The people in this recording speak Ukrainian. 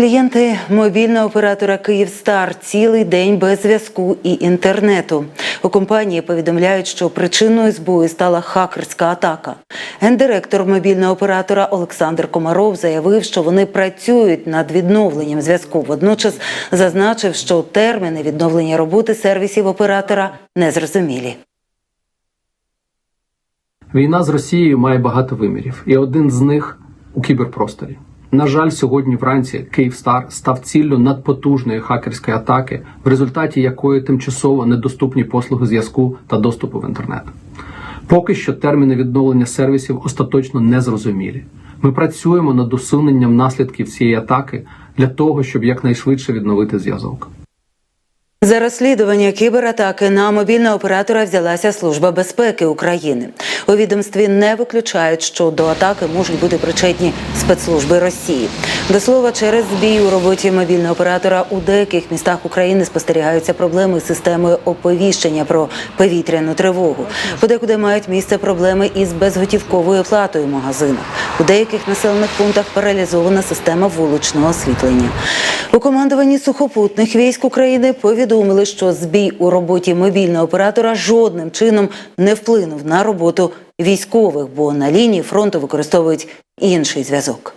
Клієнти мобільного оператора Київстар цілий день без зв'язку і інтернету. У компанії повідомляють, що причиною збою стала хакерська атака. Гендиректор мобільного оператора Олександр Комаров заявив, що вони працюють над відновленням зв'язку. Водночас зазначив, що терміни відновлення роботи сервісів оператора незрозумілі. Війна з Росією має багато вимірів, і один з них у кіберпросторі. На жаль, сьогодні вранці Київстар став ціллю надпотужної хакерської атаки, в результаті якої тимчасово недоступні послуги зв'язку та доступу в інтернет. Поки що терміни відновлення сервісів остаточно не зрозумілі. Ми працюємо над усуненням наслідків цієї атаки для того, щоб якнайшвидше відновити зв'язок. За розслідування кібератаки на мобільного оператора взялася Служба безпеки України. У відомстві не виключають, що до атаки можуть бути причетні спецслужби Росії. До слова, через збій у роботі мобільного оператора у деяких містах України спостерігаються проблеми з системою оповіщення про повітряну тривогу. Подекуди мають місце проблеми із безготівковою оплатою в магазинах. У деяких населених пунктах паралізована система вуличного освітлення. У командуванні сухопутних військ України повідомили, що збій у роботі мобільного оператора жодним чином не вплинув на роботу військових, бо на лінії фронту використовують інший зв'язок.